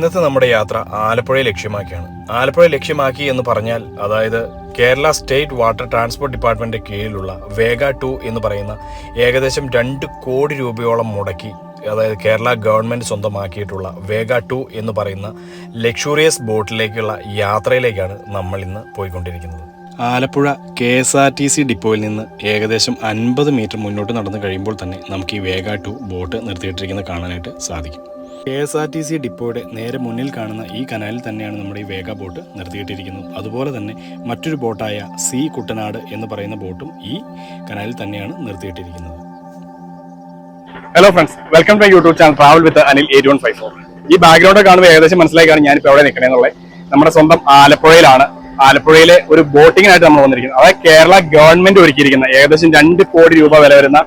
ഇന്നത്തെ നമ്മുടെ യാത്ര ആലപ്പുഴയെ ലക്ഷ്യമാക്കിയാണ്. ആലപ്പുഴയെ ലക്ഷ്യമാക്കി എന്ന് പറഞ്ഞാൽ അതായത് കേരള സ്റ്റേറ്റ് വാട്ടർ ട്രാൻസ്പോർട്ട് ഡിപ്പാർട്ട്മെന്റിന്റെ കീഴിലുള്ള വേഗ ടു എന്ന് പറയുന്ന ഏകദേശം രണ്ട് കോടി രൂപയോളം മുടക്കി അതായത് കേരള ഗവൺമെന്റ് സ്വന്തമാക്കിയിട്ടുള്ള വേഗ ടു എന്ന് പറയുന്ന ലക്ഷൂറിയസ് ബോട്ടിലേക്കുള്ള യാത്രയിലേക്കാണ് നമ്മൾ ഇന്ന് പോയിക്കൊണ്ടിരിക്കുന്നത്. Alappuzha K S R T C ഡിപ്പോയിൽ നിന്ന് ഏകദേശം അൻപത് മീറ്റർ മുന്നോട്ട് നടന്നു കഴിയുമ്പോൾ തന്നെ നമുക്ക് ഈ വേഗ ടു ബോട്ട് നിർത്തിയിട്ടിരിക്കുന്നത് കാണാനായിട്ട് സാധിക്കും. K S R T C ഡിപ്പോയുടെ നേരെ മുന്നിൽ കാണുന്ന ഈ കനാലിൽ തന്നെയാണ് നമ്മുടെ ഈ വേഗ ബോട്ട് നിർത്തിയിട്ടിരിക്കുന്നത്. അതുപോലെ തന്നെ മറ്റൊരു ബോട്ടായ സി കുട്ടനാട് എന്ന് പറയുന്ന ബോട്ടും ഈ കനാലിൽ തന്നെയാണ് നിർത്തിയിട്ടിരിക്കുന്നത്. Hello friends welcome to YouTube channel Travel with Anil eight one five four ഈ ബാക്ക്ഗ്രൗണ്ട് കാണുമ്പോൾ ഏകദേശം മനസ്സിലാക്കാണ് ഞാനിപ്പോൾ എവിടെ നിൽക്കണമെന്നുള്ളത് നമ്മുടെ സ്വന്തം ആലപ്പുഴയിലാണ്. ആലപ്പുഴയിലെ ഒരു ബോട്ടിങ്ങിനായിട്ട് നമ്മൾ വന്നിരിക്കുന്നത്. അതായത് കേരള ഗവൺമെന്റ് ഒരുക്കിയിരിക്കുന്ന ഏകദേശം രണ്ട് കോടി രൂപ വില വരുന്ന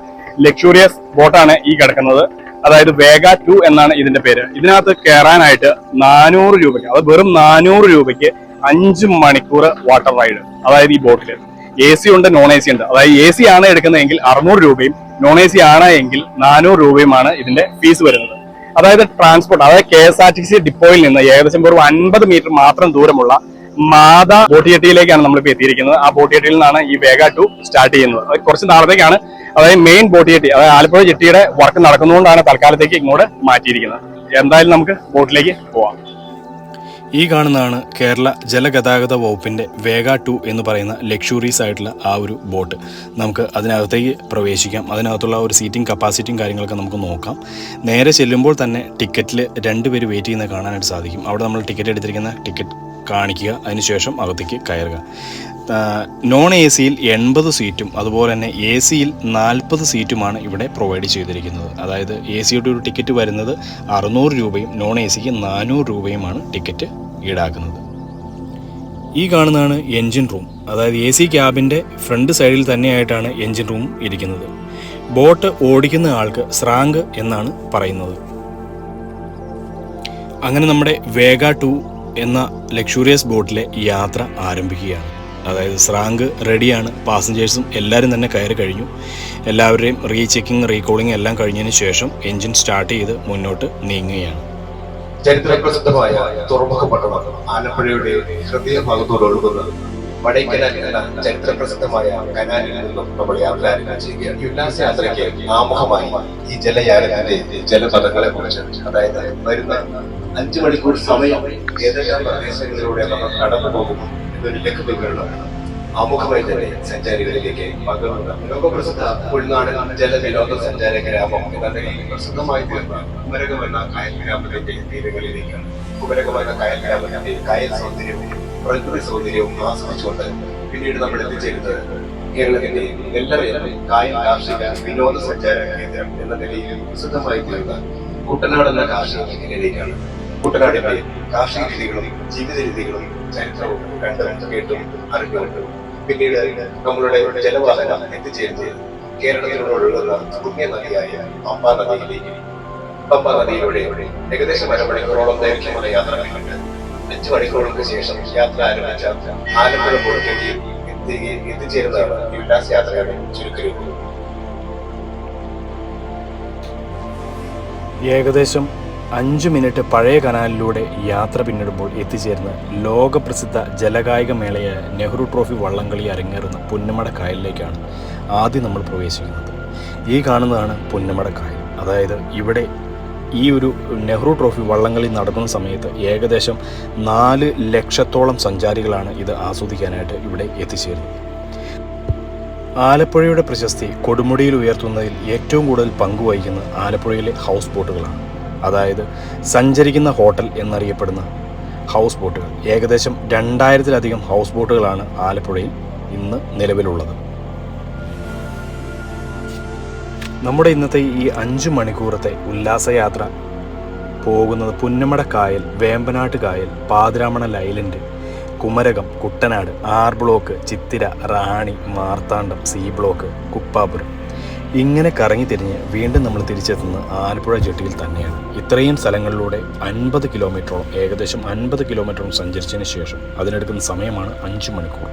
ലക്ഷൂറിയസ് ബോട്ടാണ് ഈ കിടക്കുന്നത്. അതായത് വേഗ ടു എന്നാണ് ഇതിന്റെ പേര്. ഇതിനകത്ത് കയറാനായിട്ട് നാനൂറ് രൂപയ്ക്ക് അത് വെറും നാനൂറ് രൂപയ്ക്ക് അഞ്ച് മണിക്കൂർ വാട്ടർ റൈഡ് അതായത് ഈ ബോട്ടിൽ എ സി ഉണ്ട് നോൺ എ സി ഉണ്ട്. അതായത് എ സി ആണ് എടുക്കുന്നതെങ്കിൽ അറുന്നൂറ് രൂപയും നോൺ എ സി ആണ് എങ്കിൽ നാനൂറ് രൂപയുമാണ് ഇതിന്റെ ഫീസ് വരുന്നത്. അതായത് ട്രാൻസ്പോർട്ട് അതായത് K S R T C ഡിപ്പോയിൽ നിന്ന് ഏകദേശം ഒരു അൻപത് മീറ്റർ മാത്രം ദൂരമുള്ള മാത ബോട്ടിയെട്ടിയിലേക്കാണ് നമ്മളിപ്പോൾ എത്തിയിരിക്കുന്നത്. ആ ബോട്ടിയെട്ടിയിൽ നിന്നാണ് ഈ വേഗ ടു സ്റ്റാർട്ട് ചെയ്യുന്നത്. അത് കുറച്ച് നാളത്തേക്കാണ് അതായത് മെയിൻ ബോട്ടിയെട്ടി അതായത് ആലപ്പുഴ ജെട്ടിയുടെ വർക്ക് നടക്കുന്നതുകൊണ്ടാണ് തൽക്കാലത്തേക്ക് ഇങ്ങോട്ട് മാറ്റിയിരിക്കുന്നത്. എന്തായാലും നമുക്ക് ബോട്ടിലേക്ക് പോവാം. ഈ കാണുന്നതാണ് കേരള ജലഗതാഗത വകുപ്പിന്റെ വേഗ ടു എന്ന് പറയുന്ന ലക്ഷൂറീസ് ആയിട്ടുള്ള ആ ഒരു ബോട്ട് നമുക്ക് അതിനകത്തേക്ക് പ്രവേശിക്കാം. അതിനകത്തുള്ള ഒരു സീറ്റിംഗ് കപ്പാസിറ്റിയും കാര്യങ്ങളൊക്കെ നമുക്ക് നോക്കാം. നേരെ ചെല്ലുമ്പോൾ തന്നെ ടിക്കറ്റിൽ രണ്ട് പേര് വെയിറ്റ് ചെയ്യുന്നത് കാണാനായിട്ട് സാധിക്കും. അവിടെ നമ്മൾ ടിക്കറ്റ് എടുത്തിരിക്കുന്ന ടിക്കറ്റ് കാണിക്കുക. അതിനുശേഷം അകത്തേക്ക് കയറുക. നോൺ എ സിയിൽ എൺപത് സീറ്റും അതുപോലെ തന്നെ എ സിയിൽ നാൽപ്പത് സീറ്റുമാണ് ഇവിടെ പ്രൊവൈഡ് ചെയ്തിരിക്കുന്നത്. അതായത് എ സിയുടെ ഒരു ടിക്കറ്റ് വരുന്നത് അറുന്നൂറ് രൂപയും നോൺ എ സിക്ക് നാനൂറ് രൂപയുമാണ് ടിക്കറ്റ് ഈടാക്കുന്നത്. ഈ കാണുന്നതാണ് എൻജിൻ റൂം അതായത് എ സി ക്യാബിന്റെ ഫ്രണ്ട് സൈഡിൽ തന്നെയായിട്ടാണ് എൻജിൻ റൂം ഇരിക്കുന്നത്. ബോട്ട് ഓടിക്കുന്ന ആൾക്ക് സ്രാങ്ക് എന്നാണ് പറയുന്നത്. അങ്ങനെ നമ്മുടെ വേഗ ടു എന്ന ലക്ഷൂറിയസ് ബോട്ടിലെ യാത്ര ആരംഭിക്കുകയാണ്. അതായത് സ്രാങ്ക് റെഡിയാണ് പാസഞ്ചേഴ്സും എല്ലാവരും തന്നെ കയറി കഴിഞ്ഞു. എല്ലാവരുടെയും റീചെക്കിംഗ് റീകോളിംഗ് എല്ലാം കഴിഞ്ഞതിന് ശേഷം എഞ്ചിൻ സ്റ്റാർട്ട് ചെയ്ത് മുന്നോട്ട് നീങ്ങുകയാണ്. ചരിത്രപ്രസിദ്ധമായ തുറമുഖ പട്ടണം ആലപ്പുഴയുടെ ഹൃദയഭാഗത്തോട് ഒഴുകുന്ന വടൈക്കനാൽ എന്ന ചരിത്രപ്രസിദ്ധമായ കനാലിൽ നിന്നും നമ്മൾ യാത്ര ആരംഭിച്ചിരിക്കുകയാണ് യാത്രയ്ക്ക് ആമുഖമായി ഈ ജലയാനത്തിന്റെ ജലപഥങ്ങളെ കുറിച്ച് അതായത് വരുന്ന അഞ്ചു മണിക്കൂർ സമയം ഏതെല്ലാം പ്രദേശങ്ങളിലൂടെ നമ്മൾ കടന്നു പോകുമോ എന്നൊരു ലഘുവിവരണം ആമുഖമായി തന്നെ സഞ്ചാരികളിലേക്ക് പകർന്ന ലോകപ്രസിദ്ധ ഉൾനാടൻ ജലവിനോദ സഞ്ചാര ഗ്രാമം എന്ന പ്രസിദ്ധമായി തീർന്ന കുമരകം എന്ന കായൽ ഗ്രാമത്തിന്റെ തീരങ്ങളിലേക്കാണ് കുമരകം എന്ന കായൽ ഗ്രാമത്തിന്റെ കായൽ സൗന്ദര്യവും പ്രകൃതി സൗന്ദര്യവും ആസ്വദിച്ചുകൊണ്ട് പിന്നീട് നമ്മൾ എത്തിച്ചേരുന്നത് കേരളത്തിന്റെ എല്ലാവരും കായൽ കാർഷിക വിനോദ സഞ്ചാര കേന്ദ്രം എന്ന നിലയിൽ പ്രസിദ്ധമായി തീർന്ന കുട്ടനാട് എന്ന കാർഷിക മേഖലയിലേക്കാണ്. കുട്ടനാടിന്റെ കാർഷിക രീതികളും ജീവിത രീതികളും ചരിത്രവും കണ്ടും കേട്ടും അറിഞ്ഞുകൊണ്ടും പിന്നീട് നമ്മളുടെ ജലവാഹനം എത്തിച്ചേരുന്നത് കേരളത്തിലൂടെ ഒഴുകുന്ന പുണ്യ നദിയായ പമ്പ നദിയിലേക്ക് പമ്പ നദിയിലൂടെ ഏകദേശം അരമണിക്കൂറോളം ദൈർഘ്യമുള്ള യാത്ര കണ്ടിട്ട് അഞ്ചു മണിക്കൂറുകൾക്ക് ശേഷം യാത്ര ആരംഭിച്ച ആലപ്പുഴ പോർട്ടിലേക്ക് എത്തി എത്തിച്ചേരുന്നതാണ് ഉല്ലാസ യാത്രയുടെ ചുരുക്കരൂപം. ഏകദേശം അഞ്ച് മിനിറ്റ് പഴയ കനാലിലൂടെ യാത്ര പിന്നിടുമ്പോൾ എത്തിച്ചേർന്ന് ലോകപ്രസിദ്ധ ജലകായിക മേളയായ നെഹ്റു ട്രോഫി വള്ളംകളി അരങ്ങേറുന്ന പുന്നമട കായലിലേക്കാണ് ആദ്യം നമ്മൾ പ്രവേശിക്കുന്നത്. ഈ കാണുന്നതാണ് പുന്നമട കായൽ. അതായത് ഇവിടെ ഈ ഒരു നെഹ്റു ട്രോഫി വള്ളംകളി നടക്കുന്ന സമയത്ത് ഏകദേശം നാല് ലക്ഷത്തോളം സഞ്ചാരികളാണ് ഇത് ആസ്വദിക്കാനായിട്ട് ഇവിടെ എത്തിച്ചേരുന്നത്. ആലപ്പുഴയുടെ പ്രശസ്തി കൊടുമുടിയിൽ ഉയർത്തുന്നതിൽ ഏറ്റവും കൂടുതൽ പങ്കുവഹിക്കുന്നത് ആലപ്പുഴയിലെ ഹൗസ് ബോട്ടുകളാണ്. അതായത് സഞ്ചരിക്കുന്ന ഹോട്ടൽ എന്നറിയപ്പെടുന്ന ഹൗസ് ബോട്ടുകൾ. ഏകദേശം രണ്ടായിരത്തിലധികം ഹൗസ് ബോട്ടുകളാണ് ആലപ്പുഴയിൽ ഇന്ന് നിലവിലുള്ളത്. നമ്മുടെ ഇന്നത്തെ ഈ അഞ്ച് മണിക്കൂറത്തെ ഉല്ലാസയാത്ര പോകുന്നത് പുന്നമട കായൽ വേമ്പനാട്ട് കായൽ Pathiramanal island Kumarakom Kuttanad R block Chithira Rani Marthandam C block Kuppapuram. ഇങ്ങനെ കറങ്ങി തിരിഞ്ഞ് വീണ്ടും നമ്മൾ തിരിച്ചെത്തുന്നത് ആലപ്പുഴ ജെട്ടിയിൽ തന്നെയാണ്. ഇത്രയും സ്ഥലങ്ങളിലൂടെ അൻപത് കിലോമീറ്ററോളം ഏകദേശം അൻപത് കിലോമീറ്ററോളം സഞ്ചരിച്ചതിന് ശേഷം അതിനെടുക്കുന്ന സമയമാണ് അഞ്ച് മണിക്കൂർ.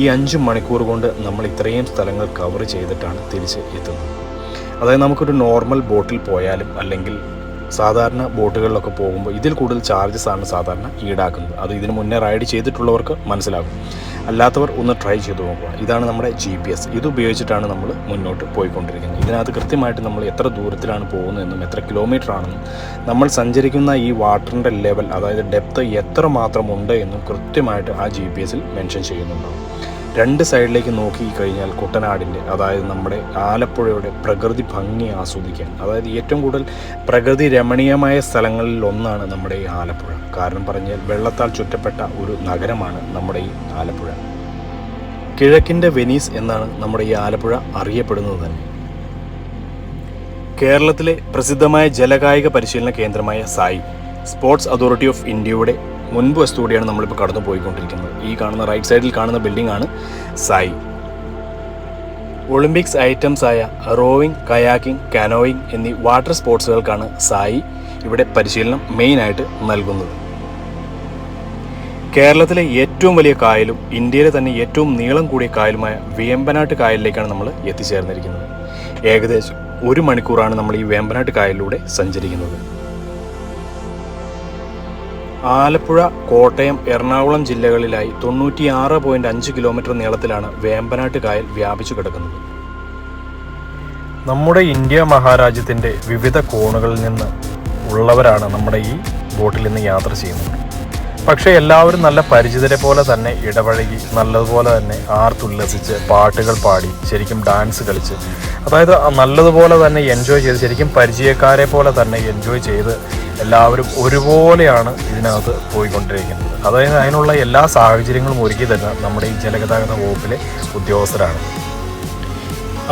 ഈ അഞ്ച് മണിക്കൂർ കൊണ്ട് നമ്മൾ ഇത്രയും സ്ഥലങ്ങൾ കവർ ചെയ്തിട്ടാണ് തിരിച്ച് എത്തുന്നത്. അതായത് നമുക്കൊരു നോർമൽ ബോട്ടിൽ പോയാലും അല്ലെങ്കിൽ സാധാരണ ബോട്ടുകളിലൊക്കെ പോകുമ്പോൾ ഇതിൽ കൂടുതൽ ചാർജസ് ആണ് സാധാരണ ഈടാക്കുന്നത്. അത് ഇതിന് മുന്നേ റൈഡ് ചെയ്തിട്ടുള്ളവർക്ക് മനസ്സിലാകും. അല്ലാത്തവർ ഒന്ന് ട്രൈ ചെയ്ത് നോക്കുക. ഇതാണ് നമ്മുടെ ജി പി എസ് ഇത് ഉപയോഗിച്ചിട്ടാണ് നമ്മൾ മുന്നോട്ട് പോയിക്കൊണ്ടിരിക്കുന്നത്. ഇതിനകത്ത് കൃത്യമായിട്ട് നമ്മൾ എത്ര ദൂരത്തിലാണ് പോകുന്നതെന്നും എത്ര കിലോമീറ്റർ ആണെന്നും നമ്മൾ സഞ്ചരിക്കുന്ന ഈ വാട്ടറിന്റെ ലെവൽ അതായത് ഡെപ്ത് എത്ര മാത്രമുണ്ട് എന്നും കൃത്യമായിട്ട് ആ ജി പി എസിൽ മെൻഷൻ ചെയ്യുന്നുണ്ടാവും. രണ്ട് സൈഡിലേക്ക് നോക്കി കഴിഞ്ഞാൽ കുട്ടനാടിന്റെ അതായത് നമ്മുടെ ആലപ്പുഴയുടെ പ്രകൃതി ഭംഗി ആസ്വദിക്കാൻ. അതായത് ഏറ്റവും കൂടുതൽ പ്രകൃതി രമണീയമായ സ്ഥലങ്ങളിൽ ഒന്നാണ് നമ്മുടെ ഈ ആലപ്പുഴ. കാരണം പറഞ്ഞാൽ വെള്ളത്താൽ ചുറ്റപ്പെട്ട ഒരു നഗരമാണ് നമ്മുടെ ഈ ആലപ്പുഴ. കിഴക്കിന്റെ വെനീസ് എന്നാണ് നമ്മുടെ ഈ ആലപ്പുഴ അറിയപ്പെടുന്നത് തന്നെ. കേരളത്തിലെ പ്രസിദ്ധമായ ജലകായിക പരിശീലന കേന്ദ്രമായ സായി സ്പോർട്സ് അതോറിറ്റി ഓഫ് ഇന്ത്യയുടെ മുൻപ് വസ്തുകൂടിയാണ് നമ്മളിപ്പോൾ കടന്നു പോയിക്കൊണ്ടിരിക്കുന്നത്. ഈ കാണുന്ന റൈറ്റ് സൈഡിൽ കാണുന്ന ബിൽഡിംഗ് ആണ് സായി ഒളിമ്പിക്സ് ഐറ്റംസ് ആയ റോവിംഗ് കയാക്കിംഗ് കാനോയിങ് എന്നീ വാട്ടർ സ്പോർട്സുകൾക്കാണ് സായി ഇവിടെ പരിശീലനം മെയിനായിട്ട് നൽകുന്നത്. കേരളത്തിലെ ഏറ്റവും വലിയ കായലും ഇന്ത്യയിലെ തന്നെ ഏറ്റവും നീളം കൂടിയ കായലുമായ വേമ്പനാട്ട് കായലിലേക്കാണ് നമ്മൾ എത്തിച്ചേർന്നിരിക്കുന്നത്. ഏകദേശം ഒരു മണിക്കൂറാണ് നമ്മൾ ഈ വേമ്പനാട്ട് കായലിലൂടെ സഞ്ചരിക്കുന്നത്. ആലപ്പുഴ കോട്ടയം എറണാകുളം ജില്ലകളിലായി തൊണ്ണൂറ്റിയാറ് പോയിന്റ് അഞ്ച് കിലോമീറ്റർ നീളത്തിലാണ് വേമ്പനാട്ട് കായൽ വ്യാപിച്ചു കിടക്കുന്നത്. നമ്മുടെ ഇന്ത്യ മഹാരാജ്യത്തിന്റെ വിവിധ കോണുകളിൽ നിന്ന് ഉള്ളവരാണ് നമ്മുടെ ഈ ബോട്ടിൽ നിന്ന് യാത്ര ചെയ്യുന്നത്. പക്ഷേ എല്ലാവരും നല്ല പരിചിതരെ പോലെ തന്നെ ഇടപഴകി നല്ലതുപോലെ തന്നെ ആർത്തുല്ലസിച്ച് പാട്ടുകൾ പാടി ശരിക്കും ഡാൻസ് കളിച്ച് അതായത് നല്ലതുപോലെ തന്നെ എൻജോയ് ചെയ്ത് ശരിക്കും പരിചയക്കാരെ പോലെ തന്നെ എൻജോയ് ചെയ്ത് എല്ലാവരും ഒരുപോലെയാണ് ഇതിനകത്ത് പോയിക്കൊണ്ടിരിക്കുന്നത്. അതായത് അതിനുള്ള എല്ലാ സാഹചര്യങ്ങളും ഒരുക്കി തരുന്ന നമ്മുടെ ഈ ജലഗതാഗത വകുപ്പിലെ ഉദ്യോഗസ്ഥരാണ്.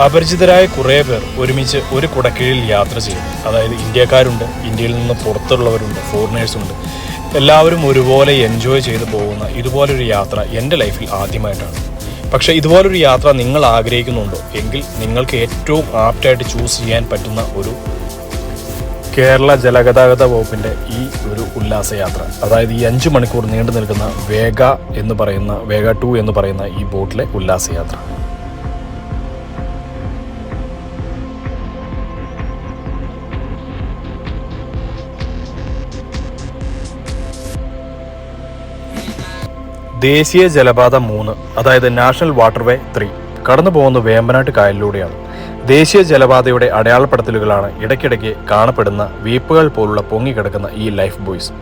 അപരിചിതരായ കുറേ പേർ ഒരുമിച്ച് ഒരു കുടക്കീഴിൽ യാത്ര ചെയ്യുന്നു. അതായത് ഇന്ത്യക്കാരുണ്ട് ഇന്ത്യയിൽ നിന്ന് പുറത്തുള്ളവരുണ്ട് ഫോറിനേഴ്സുണ്ട് എല്ലാവരും ഒരുപോലെ എൻജോയ് ചെയ്ത് പോകുന്ന ഇതുപോലൊരു യാത്ര എന്റെ ലൈഫിൽ ആദ്യമായിട്ടാണ്. പക്ഷേ ഇതുപോലൊരു യാത്ര നിങ്ങൾ ആഗ്രഹിക്കുന്നുണ്ടോ? എങ്കിൽ നിങ്ങൾക്ക് ഏറ്റവും ആപ്റ്റായിട്ട് ചൂസ് ചെയ്യാൻ പറ്റുന്ന ഒരു കേരള ജലഗതാഗത വകുപ്പിന്റെ ഈ ഒരു ഉല്ലാസയാത്ര അതായത് ഈ അഞ്ച് മണിക്കൂർ നീണ്ടു നിൽക്കുന്ന വേഗ എന്ന് പറയുന്ന വേഗ ടു എന്ന് പറയുന്ന ഈ ബോട്ടിലെ ഉല്ലാസയാത്ര. ദേശീയ ജലപാത മൂന്ന് അതായത് നാഷണൽ വാട്ടർവേ ത്രീ കടന്നു പോകുന്ന വേമ്പനാട്ട് കായലിലൂടെയാണ്. ദേശീയ ജലപാതയുടെ അടയാളപ്പെടുത്തലുകളാണ് ഇടയ്ക്കിടയ്ക്ക് കാണപ്പെടുന്ന വീപ്പുകൾ പോലുള്ള പൊങ്ങിക്കിടക്കുന്ന ഈ ലൈഫ് ബോയ്സ്.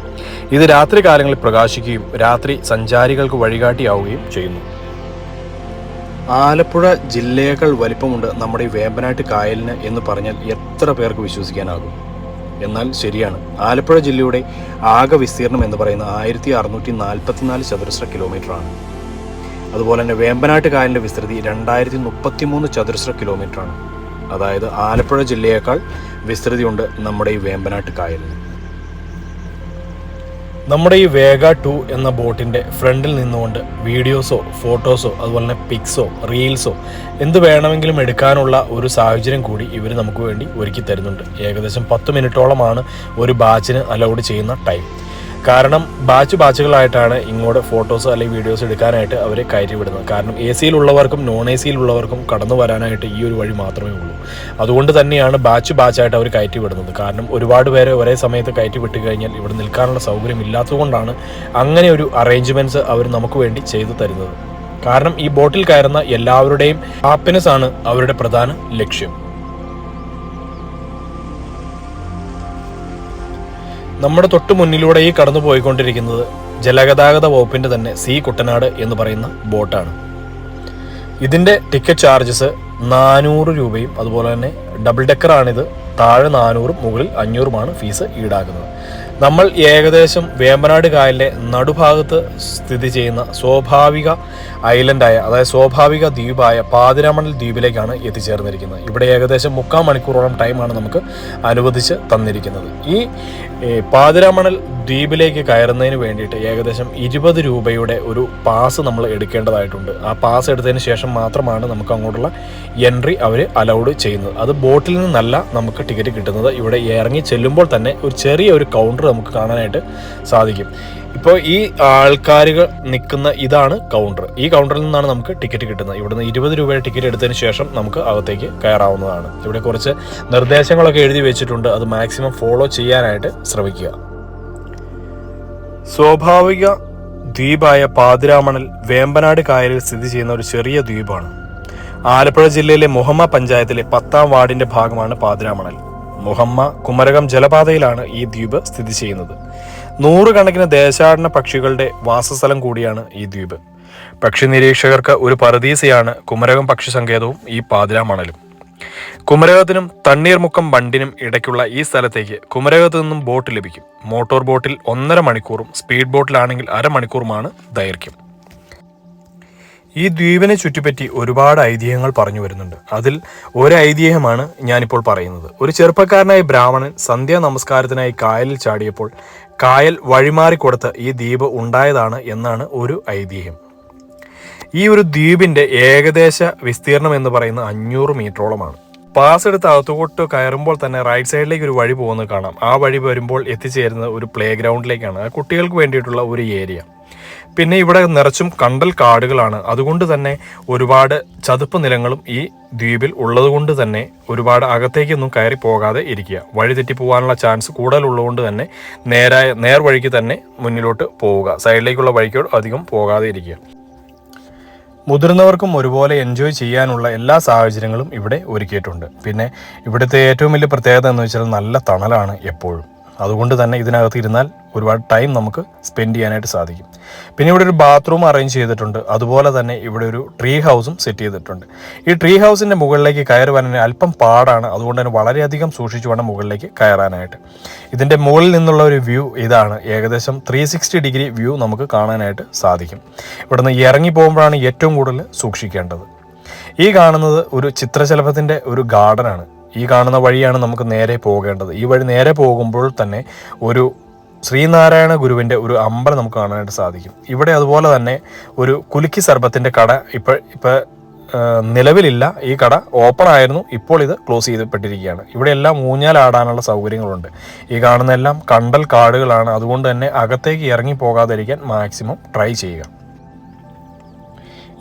ഇത് രാത്രി കാലങ്ങളിൽ പ്രകാശിക്കുകയും രാത്രി സഞ്ചാരികൾക്ക് വഴികാട്ടിയാവുകയും ചെയ്യുന്നു. ആലപ്പുഴ ജില്ലയേക്കാൾ വലിപ്പമുണ്ട് നമ്മുടെ ഈ വേമ്പനാട്ട് കായലിന് എന്ന് പറഞ്ഞാൽ എത്ര പേർക്ക് വിശ്വസിക്കാനാകും? എന്നാൽ ശരിയാണ്. ആലപ്പുഴ ജില്ലയുടെ ആകെ വിസ്തീർണം എന്ന് പറയുന്നത് ആയിരത്തി അറുന്നൂറ്റി നാൽപ്പത്തിനാല് ചതുരശ്ര കിലോമീറ്ററാണ് അതുപോലെ തന്നെ വേമ്പനാട്ട് കായലിന്റെ വിസ്തൃതി രണ്ടായിരത്തി മുപ്പത്തി മൂന്ന് ചതുരശ്ര കിലോമീറ്ററാണ് അതായത് ആലപ്പുഴ ജില്ലയേക്കാൾ വിസ്തൃതിയുണ്ട് നമ്മുടെ ഈ വേമ്പനാട്ട് കായലിന്. നമ്മുടെ ഈ വേഗ ടു എന്ന ബോട്ടിന്റെ ഫ്രണ്ടിൽ നിന്നുകൊണ്ട് വീഡിയോസോ ഫോട്ടോസോ അതുപോലെ തന്നെ പിക്സോ റീൽസോ എന്ത് വേണമെങ്കിലും എടുക്കാനുള്ള ഒരു സാഹചര്യം കൂടി ഇവർ നമുക്ക് വേണ്ടി ഒരുക്കി തരുന്നുണ്ട്. ഏകദേശം പത്ത് മിനിറ്റോളമാണ് ഒരു ബാച്ചിന് അലൗഡ് ചെയ്യുന്ന ടൈം. കാരണം ബാച്ച് ബാച്ചുകളായിട്ടാണ് ഇങ്ങോട്ട് ഫോട്ടോസ് അല്ലെങ്കിൽ വീഡിയോസ് എടുക്കാനായിട്ട് അവർ കയറ്റി വിടുന്നത് കാരണം എ സിയിലുള്ളവർക്കും നോൺ എ സിയിലുള്ളവർക്കും കടന്നു വരാനായിട്ട് ഈ ഒരു വഴി മാത്രമേ ഉള്ളൂ. അതുകൊണ്ട് തന്നെയാണ് ബാച്ച് ബാച്ചായിട്ട് അവർ കയറ്റി വിടുന്നത് കാരണം ഒരുപാട് പേരെ ഒരേ സമയത്ത് കയറ്റി വിട്ട് കഴിഞ്ഞാൽ ഇവിടെ നിൽക്കാനുള്ള സൗകര്യം ഇല്ലാത്തതുകൊണ്ടാണ് അങ്ങനെ ഒരു അറേഞ്ച്മെന്റ്സ് അവർ നമുക്ക് വേണ്ടി ചെയ്തു തരുന്നത്. കാരണം ഈ ബോട്ടിൽ കയറുന്ന എല്ലാവരുടെയും ഹാപ്പിനെസ് ആണ് അവരുടെ പ്രധാന ലക്ഷ്യം. നമ്മുടെ തൊട്ടു മുന്നിലൂടെ ഈ കടന്നു പോയിക്കൊണ്ടിരിക്കുന്നത് ജലഗതാഗത വകുപ്പിന്റെ തന്നെ സി കുട്ടനാട് എന്ന് പറയുന്ന ബോട്ടാണ്. ഇതിന്റെ ടിക്കറ്റ് ചാർജസ് നാനൂറ് രൂപയും അതുപോലെ തന്നെ ഡബിൾ ഡെക്കറാണിത് താഴെ നാനൂറും മുകളിൽ അഞ്ഞൂറുമാണ് ഫീസ് ഈടാക്കുന്നത്. നമ്മൾ ഏകദേശം വേമ്പനാട് കായലിന്റെ നടുഭാഗത്ത് സ്ഥിതി ചെയ്യുന്ന സ്വാഭാവിക ഐലൻഡായ അതായത് സ്വാഭാവിക ദ്വീപായ പാതിരാമണൽ ദ്വീപിലേക്കാണ് എത്തിച്ചേർന്നിരിക്കുന്നത്. ഇവിടെ ഏകദേശം മുക്കാൽ മണിക്കൂറോളം ടൈമാണ് നമുക്ക് അനുവദിച്ച് തന്നിരിക്കുന്നത്. ഈ പാതിരാമണൽ ദ്വീപിലേക്ക് കയറുന്നതിന് വേണ്ടിയിട്ട് ഏകദേശം ഇരുപത് രൂപയുടെ ഒരു പാസ് നമ്മൾ എടുക്കേണ്ടതായിട്ടുണ്ട്. ആ പാസ് എടുത്തതിന് ശേഷം മാത്രമാണ് നമുക്ക് അങ്ങോട്ടുള്ള എൻട്രി അവർ അലൗഡ് ചെയ്യുന്നത്. അത് ബോട്ടിൽ നിന്നല്ല നമുക്ക് ടിക്കറ്റ് കിട്ടുന്നത്. ഇവിടെ ഇറങ്ങി ചെല്ലുമ്പോൾ തന്നെ ഒരു ചെറിയ ഒരു കൗണ്ടർ നമുക്ക് കാണാനായിട്ട് സാധിക്കും. ഇപ്പോൾ ഈ ആൾക്കാരുകൾ നിൽക്കുന്ന ഇതാണ് കൗണ്ടർ ഈ കൗണ്ടറിൽ നിന്നാണ് നമുക്ക് ടിക്കറ്റ് കിട്ടുന്നത്. ഇവിടുന്ന് ഇരുപത് രൂപയുടെ ടിക്കറ്റ് എടുത്തതിന് ശേഷം നമുക്ക് അകത്തേക്ക് കയറാവുന്നതാണ്. ഇവിടെ കുറച്ച് നിർദ്ദേശങ്ങളൊക്കെ എഴുതി വെച്ചിട്ടുണ്ട്. അത് മാക്സിമം ഫോളോ ചെയ്യാനായിട്ട് ശ്രമിക്കുക. സ്വാഭാവിക ദ്വീപായ പാതിരാമണൽ വേമ്പനാട് കായലിൽ സ്ഥിതി ചെയ്യുന്ന ഒരു ചെറിയ ദ്വീപാണ്. ആലപ്പുഴ ജില്ലയിലെ മുഹമ്മ പഞ്ചായത്തിലെ പത്താം വാർഡിന്റെ ഭാഗമാണ് പാതിരാമണൽ. മുഹമ്മ കുമരകം ജലപാതയിലാണ് ഈ ദ്വീപ് സ്ഥിതി ചെയ്യുന്നത്. നൂറുകണക്കിന് ദേശാടന പക്ഷികളുടെ വാസസ്ഥലം കൂടിയാണ് ഈ ദ്വീപ്. പക്ഷി നിരീക്ഷകർക്ക് ഒരു പരദീസയാണ് കുമരകം പക്ഷി സങ്കേതവും ഈ പാതിരാമണലും. കുമരകത്തിനും തണ്ണീർമുക്കം ബണ്ടിനും ഇടയ്ക്കുള്ള ഈ സ്ഥലത്തേക്ക് കുമരകത്ത് നിന്നും ബോട്ട് ലഭിക്കും. മോട്ടോർ ബോട്ടിൽ ഒന്നര മണിക്കൂറും സ്പീഡ് ബോട്ടിലാണെങ്കിൽ അരമണിക്കൂറുമാണ് ദൈർഘ്യം. ഈ ദ്വീപിനെ ചുറ്റിപ്പറ്റി ഒരുപാട് ഐതിഹ്യങ്ങൾ പറഞ്ഞു വരുന്നുണ്ട്. അതിൽ ഒരു ഐതിഹ്യമാണ് ഞാനിപ്പോൾ പറയുന്നത്. ഒരു ചെറുപ്പക്കാരനായ ബ്രാഹ്മണൻ സന്ധ്യാ നമസ്കാരത്തിനായി കായലിൽ ചാടിയപ്പോൾ കായൽ വഴിമാറിക്കൊടുത്ത് ഈ ദ്വീപ് ഉണ്ടായതാണ് എന്നാണ് ഒരു ഐതിഹ്യം. ഈ ഒരു ദ്വീപിന്റെ ഏകദേശ വിസ്തീർണം എന്ന് പറയുന്ന അഞ്ഞൂറ് മീറ്ററോളമാണ്. പാസ് എടുത്ത് അകത്തോട്ട് കയറുമ്പോൾ തന്നെ റൈറ്റ് സൈഡിലേക്ക് ഒരു വഴി പോകുന്നത് കാണാം. ആ വഴി വരുമ്പോൾ എത്തിച്ചേരുന്നത് ഒരു പ്ലേ ഗ്രൗണ്ടിലേക്കാണ് കുട്ടികൾക്ക് വേണ്ടിയിട്ടുള്ള ഒരു ഏരിയ. പിന്നെ ഇവിടെ നിറച്ചും കണ്ടൽ കാടുകളാണ്. അതുകൊണ്ട് തന്നെ ഒരുപാട് ചതുപ്പ് നിലങ്ങളും ഈ ദ്വീപിൽ ഉള്ളതുകൊണ്ട് തന്നെ ഒരുപാട് അകത്തേക്കൊന്നും കയറി പോകാതെ ഇരിക്കുക. വഴി തെറ്റി പോകാനുള്ള ചാൻസ് കൂടുതലുള്ളതുകൊണ്ട് തന്നെ നേരായ നേർ വഴിക്ക് തന്നെ മുന്നിലോട്ട് പോവുക. സൈഡിലേക്കുള്ള വഴിക്കോട് അധികം പോകാതെ ഇരിക്കുക. മുതിർന്നവർക്കും ഒരുപോലെ എൻജോയ് ചെയ്യാനുള്ള എല്ലാ സാഹചര്യങ്ങളും ഇവിടെ ഒരുക്കിയിട്ടുണ്ട്. പിന്നെ ഇവിടുത്തെ ഏറ്റവും വലിയ പ്രത്യേകത എന്ന് വെച്ചാൽ നല്ല തണലാണ് എപ്പോഴും. അതുകൊണ്ട് തന്നെ ഇതിനകത്ത് ഇരുന്നാൽ ഒരുപാട് ടൈം നമുക്ക് സ്പെൻഡ് ചെയ്യാനായിട്ട് സാധിക്കും. പിന്നെ ഇവിടെ ഒരു ബാത്റൂം അറേഞ്ച് ചെയ്തിട്ടുണ്ട്. അതുപോലെ തന്നെ ഇവിടെ ഒരു ട്രീ ഹൗസും സെറ്റ് ചെയ്തിട്ടുണ്ട്. ഈ ട്രീ ഹൗസിന്റെ മുകളിലേക്ക് കയറുവാൻ അല്പം പാടാണ്. അതുകൊണ്ട് തന്നെ വളരെയധികം സൂക്ഷിച്ചു വേണം മുകളിലേക്ക് കയറാനായിട്ട്. ഇതിന്റെ മുകളിൽ നിന്നുള്ള ഒരു വ്യൂ ഇതാണ്. ഏകദേശം ത്രീ സിക്സ്റ്റി ഡിഗ്രി വ്യൂ നമുക്ക് കാണാനായിട്ട് സാധിക്കും. ഇവിടുന്ന് ഇറങ്ങി പോകുമ്പോഴാണ് ഏറ്റവും കൂടുതൽ സൂക്ഷിക്കേണ്ടത്. ഈ കാണുന്നത് ഒരു ചിത്രശലഭത്തിന്റെ ഒരു ഗാർഡനാണ് ഈ കാണുന്ന വഴിയാണ് നമുക്ക് നേരെ പോകേണ്ടത്. ഈ വഴി നേരെ പോകുമ്പോൾ തന്നെ ഒരു ശ്രീനാരായണ ഗുരുവിന്റെ ഒരു അമ്പലം നമുക്ക് കാണാനായിട്ട് സാധിക്കും. ഇവിടെ അതുപോലെ തന്നെ ഒരു കുലുക്കി സർബത്തിന്റെ കട ഇപ്പോൾ ഇപ്പോൾ നിലവിലില്ല. ഈ കട ഓപ്പൺ ആയിരുന്നു. ഇപ്പോൾ ഇത് ക്ലോസ് ചെയ്യപ്പെട്ടിരിക്കുകയാണ്. ഇവിടെ എല്ലാം ഊഞ്ഞാലാടാനുള്ള സൗകര്യങ്ങളുണ്ട്. ഈ കാണുന്ന എല്ലാം കണ്ടൽ കാടുകളാണ്. അതുകൊണ്ട് തന്നെ അകത്തേക്ക് ഇറങ്ങി പോകാതിരിക്കാൻ മാക്സിമം ട്രൈ ചെയ്യുക.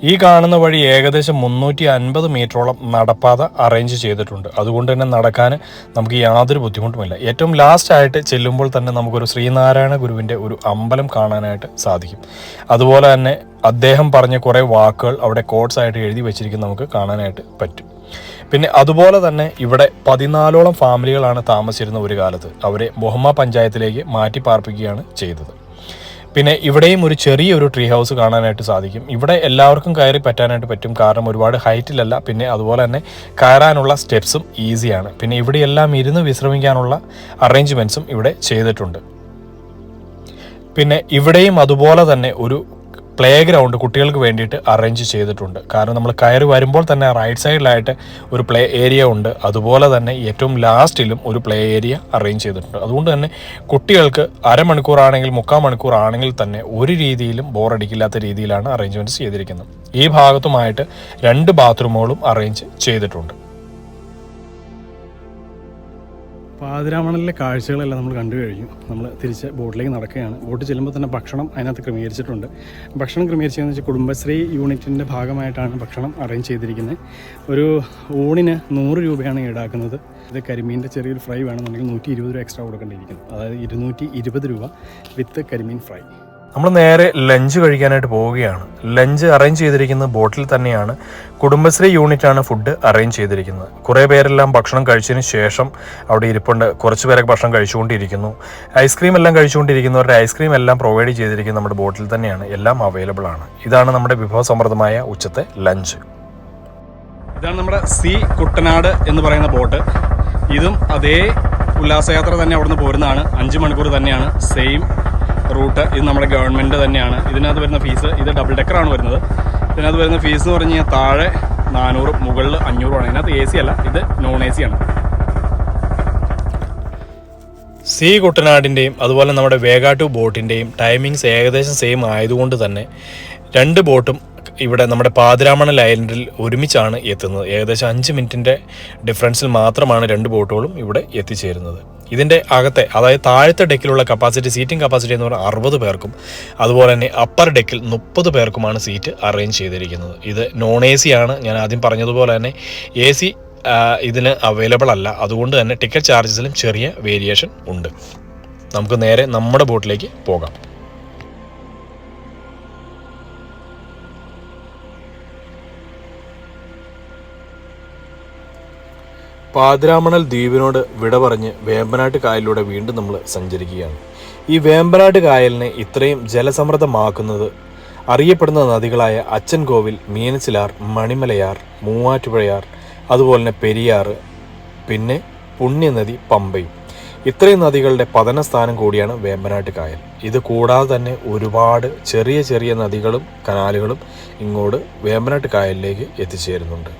ഈ കാണുന്ന വഴി ഏകദേശം മുന്നൂറ്റി അൻപത് മീറ്ററോളം നടപ്പാത അറേഞ്ച് ചെയ്തിട്ടുണ്ട്. അതുകൊണ്ട് തന്നെ നടക്കാൻ നമുക്ക് യാതൊരു ബുദ്ധിമുട്ടുമില്ല. ഏറ്റവും ലാസ്റ്റ് ആയിട്ട് ചെല്ലുമ്പോൾ തന്നെ നമുക്കൊരു ശ്രീനാരായണ ഗുരുവിന്റെ ഒരു അമ്പലം കാണാനായിട്ട് സാധിക്കും. അതുപോലെ തന്നെ അദ്ദേഹം പറഞ്ഞ കുറേ വാക്കുകൾ അവിടെ കോഡ്സ് ആയിട്ട് എഴുതി വെച്ചിരിക്കുന്നത് നമുക്ക് കാണാനായിട്ട് പറ്റും. പിന്നെ അതുപോലെ തന്നെ ഇവിടെ പതിനാലോളം ഫാമിലികളാണ് താമസിച്ചിരുന്ന ഒരു കാലത്ത്. അവരെ മുഹമ്മ പഞ്ചായത്തിലേക്ക് മാറ്റി പാർപ്പിക്കുകയാണ് ചെയ്തത്. പിന്നെ ഇവിടെയും ഒരു ചെറിയൊരു ട്രീ ഹൗസ് കാണാനായിട്ട് സാധിക്കും. ഇവിടെ എല്ലാവർക്കും കയറി പറ്റാനായിട്ട് പറ്റും. കാരണം ഒരുപാട് ഹൈറ്റിലല്ല പിന്നെ അതുപോലെ തന്നെ കയറാനുള്ള സ്റ്റെപ്സും ഈസിയാണ് പിന്നെ ഇവിടെയെല്ലാം ഇരുന്ന് വിശ്രമിക്കാനുള്ള അറേഞ്ച്മെന്റ്സും ഇവിടെ ചെയ്തിട്ടുണ്ട്. പിന്നെ ഇവിടെയും അതുപോലെ തന്നെ ഒരു പ്ലേ ഗ്രൗണ്ട് കുട്ടികൾക്ക് വേണ്ടിയിട്ട് അറേഞ്ച് ചെയ്തിട്ടുണ്ട്. കാരണം നമ്മൾ കയറി വരുമ്പോൾ തന്നെ റൈറ്റ് സൈഡിലായിട്ട് ഒരു പ്ലേ ഏരിയ ഉണ്ട്. അതുപോലെ തന്നെ ഏറ്റവും ലാസ്റ്റിലും ഒരു പ്ലേ ഏരിയ അറേഞ്ച് ചെയ്തിട്ടുണ്ട്. അതുകൊണ്ട് തന്നെ കുട്ടികൾക്ക് അരമണിക്കൂറാണെങ്കിൽ മുക്കാൽ മണിക്കൂർ ആണെങ്കിൽ തന്നെ ഒരു രീതിയിലും ബോറടിക്കില്ലാത്ത രീതിയിലാണ് അറേഞ്ച്മെന്റ്സ് ചെയ്തിരിക്കുന്നത്. ഈ ഭാഗത്തുമായിട്ട് രണ്ട് ബാത്റൂമുകളും അറേഞ്ച് ചെയ്തിട്ടുണ്ട്. പാതിരാമണലിലെ കാഴ്ചകളെല്ലാം നമ്മൾ കണ്ടു കഴിഞ്ഞു. നമ്മൾ തിരിച്ച് ബോട്ടിലേക്ക് നടക്കുകയാണ്. ബോട്ട് ചെല്ലുമ്പോൾ തന്നെ ഭക്ഷണം അതിനകത്ത് ക്രമീകരിച്ചിട്ടുണ്ട്. ഭക്ഷണം ക്രമീകരിച്ചതെന്ന് വെച്ചാൽ കുടുംബശ്രീ യൂണിറ്റിന്റെ ഭാഗമായിട്ടാണ് ഭക്ഷണം അറേഞ്ച് ചെയ്തിരിക്കുന്നത് ഒരു ഊണിന് നൂറ് രൂപയാണ് ഈടാക്കുന്നത്. ഇത് കരിമീന്റെ ചെറിയൊരു ഫ്രൈ വേണമെന്നുണ്ടെങ്കിൽ നൂറ്റി ഇരുപത് രൂപ എക്സ്ട്രാ കൊടുക്കേണ്ടിയിരിക്കുന്നു. അതായത് ഇരുന്നൂറ്റി ഇരുപത് രൂപ വിത്ത് കരിമീൻ ഫ്രൈ. നമ്മൾ നേരെ ലഞ്ച് കഴിക്കാനായിട്ട് പോവുകയാണ്. ലഞ്ച് അറേഞ്ച് ചെയ്തിരിക്കുന്നത് ബോട്ടിൽ തന്നെയാണ് കുടുംബശ്രീ യൂണിറ്റാണ് ഫുഡ് അറേഞ്ച് ചെയ്തിരിക്കുന്നത്. കുറേ പേരെല്ലാം ഭക്ഷണം കഴിച്ചതിന് ശേഷം അവിടെ ഇരിപ്പുണ്ട്. കുറച്ച് പേരൊക്കെ ഭക്ഷണം കഴിച്ചുകൊണ്ടിരിക്കുന്നു. ഐസ്ക്രീം എല്ലാം കഴിച്ചുകൊണ്ടിരിക്കുന്നവരുടെ ഐസ്ക്രീം എല്ലാം പ്രൊവൈഡ് ചെയ്തിരിക്കുന്നത് നമ്മുടെ ബോട്ടിൽ തന്നെയാണ്. എല്ലാം അവൈലബിൾ ആണ്. ഇതാണ് നമ്മുടെ വിഭവസമൃദ്ധമായ ഉച്ചത്തെ ലഞ്ച് ഇതാണ് നമ്മുടെ സി കുട്ടനാട് എന്ന് പറയുന്ന ബോട്ട്. ഇതും അതേ ഉല്ലാസയാത്ര തന്നെ അവിടുന്ന് പോരുന്നതാണ്. അഞ്ച് മണിക്കൂർ തന്നെയാണ്. Same route. ഇത് നമ്മുടെ ഗവൺമെന്റ് തന്നെയാണ്. ഇതിനകത്ത് വരുന്ന ഫീസ് ഇത് ഡബിൾ ഡെക്കറാണ് വരുന്നത്. ഇതിനകത്ത് വരുന്ന ഫീസ് എന്ന് പറഞ്ഞു കഴിഞ്ഞാൽ താഴെ നാനൂറും മുകളിൽ അഞ്ഞൂറുമാണ് ഇതിനകത്ത് എ സി അല്ല ഇത് നോൺ എ സി ആണ്. സി കുട്ടനാടിന്റെയും അതുപോലെ നമ്മുടെ വേഗാട്ടു ബോട്ടിന്റെയും ടൈമിങ്സ് ഏകദേശം സെയിം ആയതുകൊണ്ട് തന്നെ രണ്ട് ബോട്ടും ഇവിടെ നമ്മുടെ പാതിരാമണൽ ഐലൻഡിൽ ഒരുമിച്ചാണ് എത്തുന്നത്. ഏകദേശം അഞ്ച് മിനിറ്റിന്റെ ഡിഫറൻസിൽ മാത്രമാണ് രണ്ട് ബോട്ടുകളും ഇവിടെ എത്തിച്ചേരുന്നത്. ഇതിന്റെ അകത്തെ അതായത് താഴത്തെ ഡെക്കിലുള്ള കപ്പാസിറ്റി സീറ്റിംഗ് കപ്പാസിറ്റി എന്ന് പറഞ്ഞാൽ അറുപത് പേർക്കും അതുപോലെ തന്നെ അപ്പർ ഡെക്കിൽ മുപ്പത് പേർക്കുമാണ് സീറ്റ് അറേഞ്ച് ചെയ്തിരിക്കുന്നത്. ഇത് നോൺ എ സി ആണ്. ഞാൻ ആദ്യം പറഞ്ഞതുപോലെ തന്നെ എ സി ഇതിന് അവൈലബിൾ അല്ല. അതുകൊണ്ട് തന്നെ ടിക്കറ്റ് ചാർജസിലും ചെറിയ വേരിയേഷൻ ഉണ്ട്. നമുക്ക് നേരെ നമ്മുടെ ബോട്ടിലേക്ക് പോകാം. പാതിരാമണൽ ദ്വീപിനോട് വിട പറഞ്ഞ് വേമ്പനാട്ട് കായലിലൂടെ വീണ്ടും നമ്മൾ സഞ്ചരിക്കുകയാണ്. ഈ വേമ്പനാട്ട് കായലിനെ ഇത്രയും ജലസമൃദ്ധമാക്കുന്നത് അറിയപ്പെടുന്ന നദികളായ അച്ചൻകോവിൽ മീനച്ചിലാർ മണിമലയാർ മൂവാറ്റുപുഴയാർ അതുപോലെ തന്നെ പെരിയാർ പിന്നെ പുണ്യനദി പമ്പയും ഇത്രയും നദികളുടെ പതന സ്ഥാനം കൂടിയാണ് വേമ്പനാട്ട് കായൽ. ഇത് കൂടാതെ തന്നെ ഒരുപാട് ചെറിയ ചെറിയ നദികളും കനാലുകളും ഇങ്ങോട്ട് വേമ്പനാട്ട് കായലിലേക്ക് എത്തിച്ചേരുന്നുണ്ട്.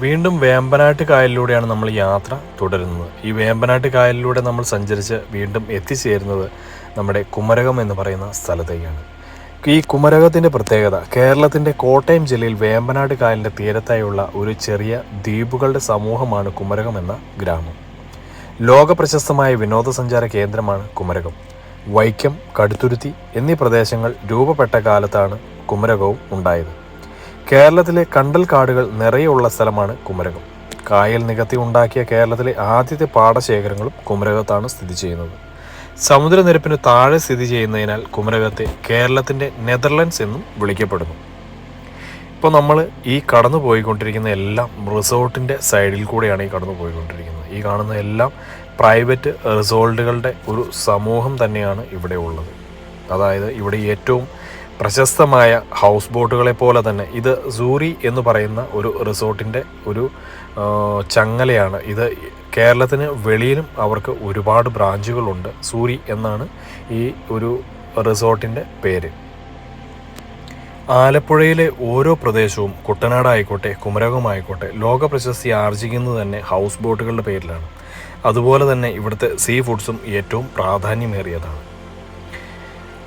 വീണ്ടും വേമ്പനാട്ട് കായലിലൂടെയാണ് നമ്മൾ യാത്ര തുടരുന്നത്. ഈ വേമ്പനാട്ട് കായലിലൂടെ നമ്മൾ സഞ്ചരിച്ച് വീണ്ടും എത്തിച്ചേരുന്നത് നമ്മുടെ കുമരകം എന്ന് പറയുന്ന സ്ഥലത്തേക്കാണ്. ഈ കുമരകത്തിന്റെ പ്രത്യേകത കേരളത്തിന്റെ കോട്ടയം ജില്ലയിൽ വേമ്പനാട് കായലിന്റെ തീരത്തായുള്ള ഒരു ചെറിയ ദ്വീപുകളുടെ സമൂഹമാണ് കുമരകം എന്ന ഗ്രാമം. ലോക പ്രശസ്തമായ വിനോദസഞ്ചാര കേന്ദ്രമാണ് കുമരകം. വൈക്കം കടുത്തുരുത്തി എന്നീ പ്രദേശങ്ങൾ രൂപപ്പെട്ട കാലത്താണ് കുമരകവും ഉണ്ടായത്. കേരളത്തിലെ കണ്ടൽ കാടുകൾ നിറയെയുള്ള സ്ഥലമാണ് കുമരകം. കായൽ നികത്തി ഉണ്ടാക്കിയ കേരളത്തിലെ ആദ്യത്തെ പാടശേഖരങ്ങളും കുമരകത്താണ് സ്ഥിതി ചെയ്യുന്നത്. സമുദ്രനിരപ്പിന് താഴെ സ്ഥിതി ചെയ്യുന്നതിനാൽ കുമരകത്തെ കേരളത്തിന്റെ നെതർലൻഡ്സ് എന്നും വിളിക്കപ്പെടുന്നു. ഇപ്പോൾ നമ്മൾ ഈ കടന്നു പോയിക്കൊണ്ടിരിക്കുന്ന എല്ലാം റിസോർട്ടിന്റെ സൈഡിൽ കൂടെയാണ് ഈ കടന്നു പോയിക്കൊണ്ടിരിക്കുന്നത് ഈ കാണുന്ന എല്ലാം പ്രൈവറ്റ് റിസോർട്ടുകളുടെ ഒരു സമൂഹം തന്നെയാണ് ഇവിടെ ഉള്ളത്. അതായത് ഇവിടെ ഏറ്റവും പ്രശസ്തമായ ഹൗസ് ബോട്ടുകളെ പോലെ തന്നെ ഇത് സൂറി എന്ന് പറയുന്ന ഒരു റിസോർട്ടിന്റെ ഒരു ചങ്ങലയാണ്. ഇത് കേരളത്തിന് വെളിയിലും അവർക്ക് ഒരുപാട് ബ്രാഞ്ചുകളുണ്ട്. സൂരി എന്നാണ് ഈ ഒരു റിസോർട്ടിന്റെ പേര്. ആലപ്പുഴയിലെ ഓരോ പ്രദേശവും കുട്ടനാടായിക്കോട്ടെ കുമരകമായിക്കോട്ടെ ലോക പ്രശസ്തി ആർജിക്കുന്നത് തന്നെ ഹൗസ് ബോട്ടുകളുടെ പേരിലാണ്. അതുപോലെ തന്നെ ഇവിടുത്തെ സീ ഫുഡ്സും ഏറ്റവും പ്രാധാന്യമേറിയതാണ്.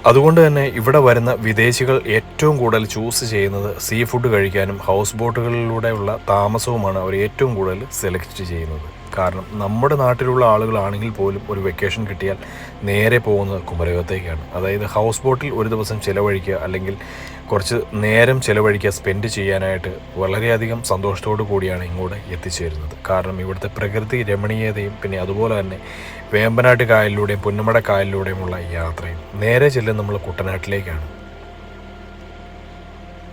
അതുകൊണ്ട് തന്നെ ഇവിടെ വരുന്ന വിദേശികൾ ഏറ്റവും കൂടുതൽ ചൂസ് ചെയ്യുന്നത് സീ ഫുഡ് കഴിക്കാനും ഹൗസ് ബോട്ടുകളിലൂടെയുള്ള താമസവുമാണ് അവർ ഏറ്റവും കൂടുതൽ സെലക്ട് ചെയ്യുന്നത്. കാരണം നമ്മുടെ നാട്ടിലുള്ള ആളുകളാണെങ്കിൽ പോലും ഒരു വെക്കേഷൻ കിട്ടിയാൽ നേരെ പോകുന്നത് കുമരകത്തേക്കാണ്. അതായത് ഹൗസ് ബോട്ടിൽ ഒരു ദിവസം ചിലവഴിക്കുക അല്ലെങ്കിൽ കുറച്ച് നേരം ചിലവഴിക്കുക സ്പെൻഡ് ചെയ്യാനായിട്ട് വളരെയധികം സന്തോഷത്തോടു കൂടിയാണ് ഇങ്ങോട്ട് എത്തിച്ചേരുന്നത്. കാരണം ഇവിടുത്തെ പ്രകൃതി രമണീയതയും പിന്നെ അതുപോലെ തന്നെ വേമ്പനാട്ട് കായലിലൂടെയും പൊന്നമട കായലിലൂടെയുമുള്ള യാത്രയും നേരെ ചെല്ലും നമ്മൾ കുട്ടനാട്ടിലേക്കാണ്.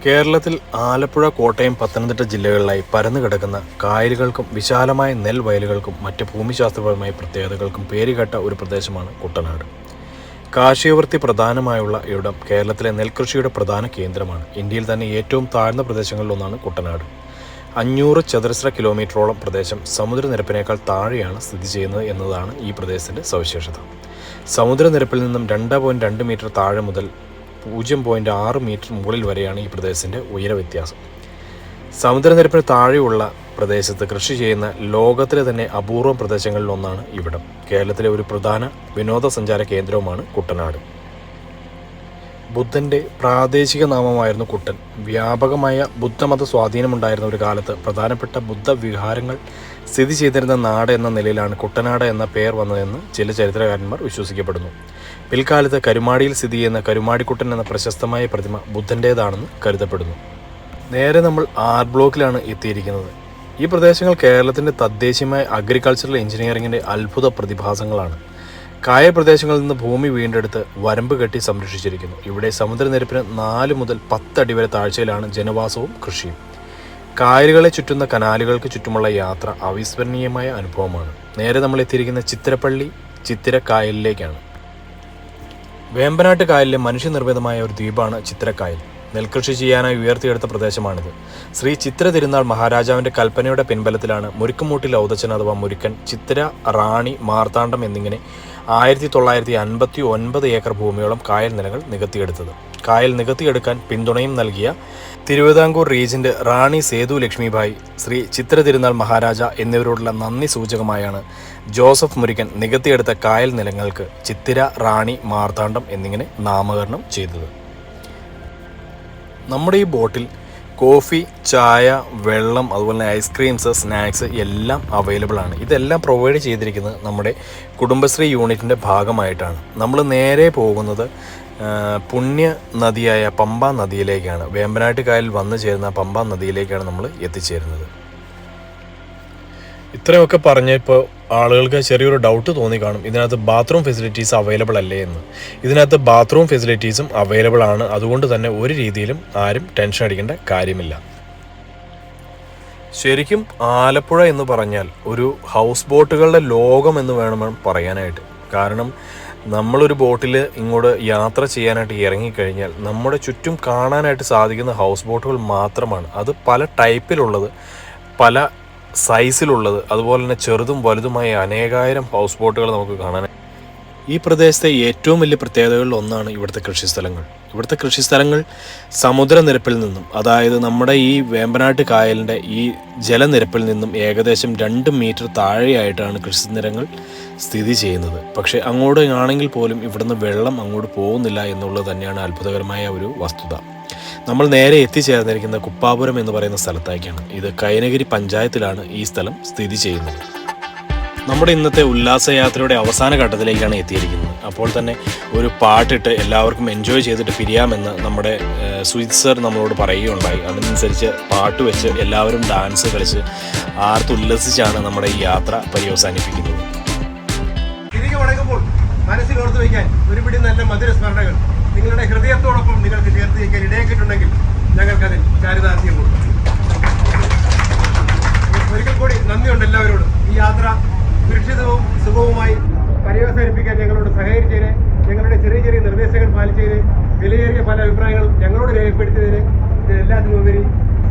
കേരളത്തിൽ ആലപ്പുഴ കോട്ടയം പത്തനംതിട്ട ജില്ലകളിലായി പരന്നു കിടക്കുന്ന കായലുകൾക്കും വിശാലമായ നെൽവയലുകൾക്കും മറ്റ് ഭൂമിശാസ്ത്രപരമായ പ്രത്യേകതകൾക്കും പേരുകേട്ട ഒരു പ്രദേശമാണ് കുട്ടനാട്. കാർഷികവൃത്തി പ്രധാനമായുള്ള ഇവിടം കേരളത്തിലെ നെൽകൃഷിയുടെ പ്രധാന കേന്ദ്രമാണ്. ഇന്ത്യയിൽ തന്നെ ഏറ്റവും താഴ്ന്ന പ്രദേശങ്ങളിലൊന്നാണ് കുട്ടനാട്. അഞ്ഞൂറ് ചതുരശ്ര കിലോമീറ്ററോളം പ്രദേശം സമുദ്രനിരപ്പിനേക്കാൾ താഴെയാണ് സ്ഥിതി ചെയ്യുന്നത് എന്നതാണ് ഈ പ്രദേശത്തിന്റെ സവിശേഷത. സമുദ്രനിരപ്പിൽ നിന്നും രണ്ട് പോയിന്റ് രണ്ട് മീറ്റർ താഴെ മുതൽ പൂജ്യം പോയിന്റ് ആറ് മീറ്റർ മുകളിൽ വരെയാണ് ഈ പ്രദേശത്തിന്റെ ഉയര വ്യത്യാസം സമുദ്രനിരപ്പിന് താഴെയുള്ള പ്രദേശത്ത് കൃഷി ചെയ്യുന്ന ലോകത്തിലെ തന്നെ അപൂർവ പ്രദേശങ്ങളിൽ ഒന്നാണ് ഇവിടം. കേരളത്തിലെ ഒരു പ്രധാന വിനോദസഞ്ചാര കേന്ദ്രവുമാണ് കുട്ടനാട്. ബുദ്ധന്റെ പ്രാദേശിക നാമമായിരുന്നു കുട്ടൻ. വ്യാപകമായ ബുദ്ധമത സ്വാധീനമുണ്ടായിരുന്ന ഒരു കാലത്ത് പ്രധാനപ്പെട്ട ബുദ്ധ വിഹാരങ്ങൾ സ്ഥിതി ചെയ്തിരുന്ന നാട് എന്ന നിലയിലാണ് കുട്ടനാട് എന്ന പേർ വന്നതെന്ന് ചില ചരിത്രകാരന്മാർ വിശ്വസിക്കപ്പെടുന്നു. പിൽക്കാലത്ത് കരുമാടിയിൽ സ്ഥിതി ചെയ്യുന്ന കരുമാടിക്കുട്ടൻ എന്ന പ്രശസ്തമായ പ്രതിമ ബുദ്ധന്റേതാണെന്ന് കരുതപ്പെടുന്നു. നേരെ നമ്മൾ ആർ ബ്ലോക്കിലാണ് എത്തിയിരിക്കുന്നത്. ഈ പ്രദേശങ്ങൾ കേരളത്തിന്റെ തദ്ദേശീയമായ അഗ്രികൾച്ചറൽ എഞ്ചിനീയറിങ്ങിന്റെ അത്ഭുത പ്രതിഭാസങ്ങളാണ്. കായ പ്രദേശങ്ങളിൽ നിന്ന് ഭൂമി വീണ്ടെടുത്ത് വരമ്പ് കെട്ടി സംരക്ഷിച്ചിരിക്കുന്നു. ഇവിടെ സമുദ്രനിരപ്പിന് നാല് മുതൽ പത്തടി വരെ താഴ്ചയിലാണ് ജനവാസവും കൃഷിയും. കായലുകളെ ചുറ്റുന്ന കനാലുകൾക്ക് ചുറ്റുമുള്ള യാത്ര അവിസ്മരണീയമായ അനുഭവമാണ്. നേരെ നമ്മൾ എത്തിയിരിക്കുന്ന ചിത്രപ്പള്ളി ചിത്തിര കായലിലേക്കാണ് വേമ്പനാട്ട് കായലിലെ മനുഷ്യനിർമ്മിതമായ ഒരു ദ്വീപാണ് ചിത്രക്കായൽ നെൽകൃഷി ചെയ്യാനായി ഉയർത്തിയെടുത്ത പ്രദേശമാണിത്. ശ്രീ ചിത്ര തിരുനാൾ മഹാരാജാവിന്റെ കൽപ്പനയുടെ പിൻബലത്തിലാണ് മുരുക്കുമൂട്ടിൽ ഔതച്ചൻ അഥവാ മുരുക്കൻ ചിത്ര റാണി മാർത്താണ്ഡം എന്നിങ്ങനെ ആയിരത്തി തൊള്ളായിരത്തി അൻപത്തി ഒൻപത് ഏക്കർ ഭൂമിയോളം കായൽ നിലകൾ നികത്തിയെടുത്തത്. കായൽ നികത്തിയെടുക്കാൻ പിന്തുണയും നൽകിയ തിരുവിതാംകൂർ റീജന്റ് റാണി സേതു ലക്ഷ്മിഭായ് ശ്രീ ചിത്ര തിരുനാൾ മഹാരാജ എന്നിവരോടുള്ള നന്ദി സൂചകമായാണ് ജോസഫ് മുരുകൻ നികത്തിയെടുത്ത കായൽ നിലങ്ങൾക്ക് ചിത്തിര റാണി മാർത്താണ്ഡം എന്നിങ്ങനെ നാമകരണം ചെയ്തത്. നമ്മുടെ ഈ ബോട്ടിൽ കോഫി ചായ വെള്ളം അതുപോലെ തന്നെ ഐസ്ക്രീംസ് സ്നാക്സ് എല്ലാം അവൈലബിൾ ആണ്. ഇതെല്ലാം പ്രൊവൈഡ് ചെയ്തിരിക്കുന്നത് നമ്മുടെ കുടുംബശ്രീ യൂണിറ്റിന്റെ ഭാഗമായിട്ടാണ്. നമ്മൾ നേരെ പോകുന്നത് പുണ്യ നദിയായ പമ്പ നദിയിലേക്കാണ്. വേമ്പനാട്ട് കായലിൽ വന്നു ചേരുന്ന പമ്പ നദിയിലേക്കാണ് നമ്മൾ എത്തിച്ചേരുന്നത്. ഇത്രയൊക്കെ പറഞ്ഞപ്പോൾ ആളുകൾക്ക് ചെറിയൊരു ഡൗട്ട് തോന്നി കാണും. ഇതിനകത്ത് ബാത്റൂം ഫെസിലിറ്റീസ് അവൈലബിൾ അല്ലേ എന്ന്. ഇതിനകത്ത് ബാത്റൂം ഫെസിലിറ്റീസും അവൈലബിൾ ആണ്. അതുകൊണ്ട് തന്നെ ഒരു രീതിയിലും ആരും ടെൻഷൻ അടിക്കേണ്ട കാര്യമില്ല. ശരിക്കും ആലപ്പുഴ എന്ന് പറഞ്ഞാൽ ഒരു ഹൗസ് ബോട്ടുകളുടെ ലോകം എന്ന് വേണം പറയാനായിട്ട്. കാരണം നമ്മളൊരു ബോട്ടിൽ ഇങ്ങോട്ട് യാത്ര ചെയ്യാനായിട്ട് ഇറങ്ങിക്കഴിഞ്ഞാൽ നമ്മുടെ ചുറ്റും കാണാനായിട്ട് സാധിക്കുന്ന ഹൗസ് ബോട്ടുകൾ മാത്രമാണ്. അത് പല ടൈപ്പിലുള്ളത് പല സൈസിലുള്ളത് അതുപോലെ തന്നെ ചെറുതും വലുതുമായ അനേകായിരം ഹൗസ് ബോട്ടുകൾ നമുക്ക് കാണാൻ ഈ പ്രദേശത്തെ ഏറ്റവും വലിയ പ്രത്യേകതകളിൽ ഒന്നാണ് ഇവിടുത്തെ കൃഷിസ്ഥലങ്ങൾ. ഇവിടുത്തെ കൃഷിസ്ഥലങ്ങൾ സമുദ്രനിരപ്പിൽ നിന്നും അതായത് നമ്മുടെ ഈ വേമ്പനാട്ട് കായലിന്റെ ഈ ജലനിരപ്പിൽ നിന്നും ഏകദേശം രണ്ട് മീറ്റർ താഴെയായിട്ടാണ് കൃഷിനിരങ്ങൾ സ്ഥിതി ചെയ്യുന്നത്. പക്ഷേ അങ്ങോട്ട് ആണെങ്കിൽ പോലും ഇവിടുന്ന് വെള്ളം അങ്ങോട്ട് പോകുന്നില്ല എന്നുള്ളത് തന്നെയാണ് അത്ഭുതകരമായ ഒരു വസ്തുത. നമ്മൾ നേരെ എത്തിച്ചേർന്നിരിക്കുന്ന കുപ്പാപുരം എന്ന് പറയുന്ന സ്ഥലത്തേക്കാണ് ഇത് കൈനഗിരി പഞ്ചായത്തിലാണ് ഈ സ്ഥലം സ്ഥിതി ചെയ്യുന്നത്. നമ്മുടെ ഇന്നത്തെ ഉല്ലാസയാത്രയുടെ അവസാന ഘട്ടത്തിലേക്കാണ് എത്തിയിരിക്കുന്നത്. അപ്പോൾ തന്നെ ഒരു പാട്ടിട്ട് എല്ലാവർക്കും എൻജോയ് ചെയ്തിട്ട് പിരിയാമെന്ന് നമ്മുടെ സുജിത് സർ നമ്മളോട് പറയുകയുണ്ടായി. അതിനനുസരിച്ച് പാട്ട് വെച്ച് എല്ലാവരും ഡാൻസ് കളിച്ച് ആർത്തുല്ലസിച്ചാണ് നമ്മുടെ ഈ യാത്ര പര്യവസാനിപ്പിക്കുന്നത്. മനസ്സിൽ ഓർത്തു വയ്ക്കാൻ ഒരുപിടി നല്ല മധുര സ്മരണകൾ നിങ്ങളുടെ ഹൃദയത്തോടൊപ്പം നിങ്ങൾക്ക് ചേർത്ത് വയ്ക്കാൻ ഇടയാക്കിയിട്ടുണ്ടെങ്കിൽ ഞങ്ങൾക്കതിൽ ചാരിതാർത്ഥ്യമുണ്ട് ഒരിക്കൽ കൂടി നന്ദിയുണ്ട് എല്ലാവരോടും. ഈ യാത്ര സുരക്ഷിതവും സുഖവുമായി പര്യവസാനിപ്പിക്കാൻ ഞങ്ങളോട് സഹകരിച്ചതിന് ഞങ്ങളുടെ ചെറിയ ചെറിയ നിർദ്ദേശങ്ങൾ പാലിച്ചതിന് വിലയേറിയ പല അഭിപ്രായങ്ങളും ഞങ്ങളോട് രേഖപ്പെടുത്തിയതിന് എല്ലാത്തിനും ഉപരി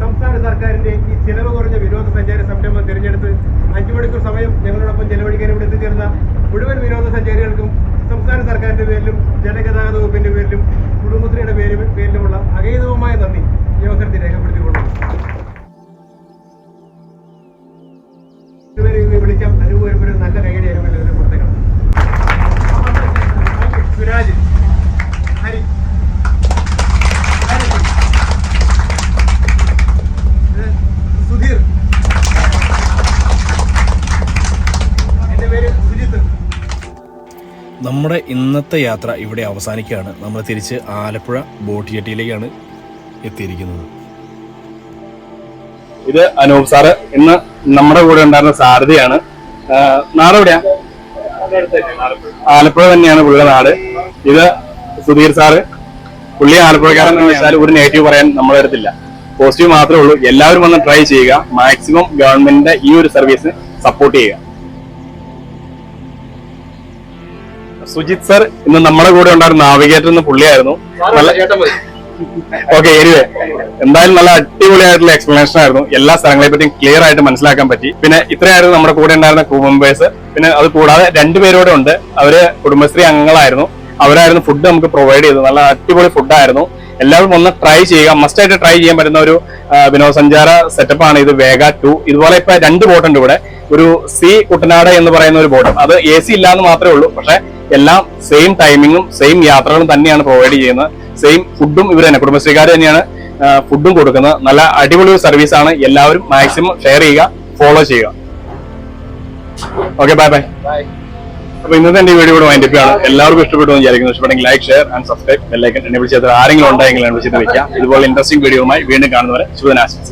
സംസ്ഥാന സർക്കാരിന്റെ ഈ ചെലവ് കുറഞ്ഞ വിനോദസഞ്ചാര സംരംഭം തിരഞ്ഞെടുത്ത് അഞ്ചു മണിക്കൂർ സമയം ഞങ്ങളോടൊപ്പം ചെലവഴിക്കാൻ ഇവിടെ എത്തിച്ചേർന്ന മുഴുവൻ വിനോദസഞ്ചാരികൾക്കും സംസ്ഥാന സർക്കാരിന്റെ പേരിലും ജനഗതാഗത വകുപ്പിന്റെ പേരിലും കുടുംബശ്രീയുടെ പേരിൽ പേരിലുമുള്ള അഗൈതവുമായ നന്ദി ഈ അവസരത്തിൽ രേഖപ്പെടുത്തിക്കൊള്ളുന്നു. വിളിക്കാം അനുഭവം ഒരു നല്ല കൈകടി ആയിരുന്നു ഇതിന് പുറത്തേക്കാണ് സുരാജ് ഹരി. സുധീർ. പേര് സുജിത്ത്. നമ്മുടെ ഇന്നത്തെ യാത്ര ഇവിടെ അവസാനിക്കുകയാണ്. നമ്മൾ തിരിച്ച് ആലപ്പുഴ ബോട്ട് ജെട്ടിയിലേക്കാണ് എത്തിയിരിക്കുന്നത്. ഇത് അനൂപ് സാറ് ഇന്ന് നമ്മുടെ കൂടെ ഉണ്ടായിരുന്ന സാരഥിയാണ്. ആ, നാട് എവിടെയാ? ആലപ്പുഴ തന്നെയാണ് പുള്ളിയുടെ നാട്. ഇത് സുധീർ സാറ്. പുള്ളി ആലപ്പുഴക്കാരൻ എന്ന് വെച്ചാൽ ഒരു നെഗറ്റീവ് പറയാൻ നമ്മുടെ അടുത്തില്ല. പോസിറ്റീവ് മാത്രമേ ഉള്ളൂ. എല്ലാവരും വന്ന് ട്രൈ ചെയ്യുക. മാക്സിമം ഗവൺമെന്റിന്റെ ഈ ഒരു സർവീസ് സപ്പോർട്ട് ചെയ്യുക. സുജിത് സർ ഇന്ന് നമ്മുടെ കൂടെ ഉണ്ടായിരുന്ന നാവിഗേറ്റർ എന്ന പുള്ളിയായിരുന്നു. നല്ല ഓക്കെ എനിവേ എന്തായാലും നല്ല അടിപൊളിയായിട്ടുള്ള എക്സ്പ്ലനേഷൻ ആയിരുന്നു. എല്ലാ സ്ഥലങ്ങളെ പറ്റിയും ക്ലിയർ ആയിട്ട് മനസ്സിലാക്കാൻ പറ്റി. പിന്നെ ഇത്രയായിരുന്നു നമ്മുടെ കൂടെ ഉണ്ടായിരുന്ന ക്രൂ മെമ്പേഴ്സ് പിന്നെ അത് കൂടാതെ രണ്ടുപേരോടെ ഉണ്ട്. അവർ കുടുംബശ്രീ അംഗങ്ങളായിരുന്നു. അവരായിരുന്നു ഫുഡ് നമുക്ക് പ്രൊവൈഡ് ചെയ്തത്. നല്ല അടിപൊളി ഫുഡായിരുന്നു എല്ലാവരും ഒന്ന് ട്രൈ ചെയ്യുക. മസ്റ്റ് ആയിട്ട് ട്രൈ ചെയ്യാൻ പറ്റുന്ന ഒരു വിനോദസഞ്ചാര സെറ്റപ്പ് ആണ് ഇത് വേഗ ടു ഇതുപോലെ ഇപ്പൊ രണ്ട് ബോട്ടുണ്ട് ഇവിടെ. ഒരു സി കുട്ടനാട് എന്ന് പറയുന്ന ഒരു ബോട്ട് അത് എ സി ഇല്ലാന്ന് മാത്രമേ ഉള്ളൂ. പക്ഷെ എല്ലാം സെയിം ടൈമിങ്ങും സെയിം യാത്രകളും തന്നെയാണ് പ്രൊവൈഡ് ചെയ്യുന്നത്. സെയിം ഫുഡും ഇവർ തന്നെ കുടുംബശ്രീക്കാർ തന്നെയാണ് ഫുഡും കൊടുക്കുന്നത്. നല്ല അടിപൊളി ഒരു സർവീസ് ആണ്. എല്ലാവരും മാക്സിമം ഷെയർ ചെയ്യുക ഫോളോ ചെയ്യുക. ഓക്കെ ബൈ ബൈ അപ്പൊ ഇന്നത്തെ എന്റെ വീഡിയോ കൂടെ വൈൻഡപ്പ് ആണ് എല്ലാവർക്കും ഇഷ്ടപ്പെട്ടു വിചാരിക്കുന്നു. ഇഷ്ടപ്പെട്ടെങ്കിൽ ലൈക്ക് ഷെയർ ആൻഡ് സബ്സ്ക്രൈബ് ബെല്ലൈക്കൻ എന്നെ വിളിച്ചത് ആരെങ്കിലും ഉണ്ടെങ്കിൽ എന്നെ വിളിച്ചിട്ട് വെക്കാം. ഇതുപോലെ ഇൻട്രസ്റ്റിംഗ് വീഡിയോയുമായി വീണ്ടും കാണുന്നവരെ ശുഭനാശംസ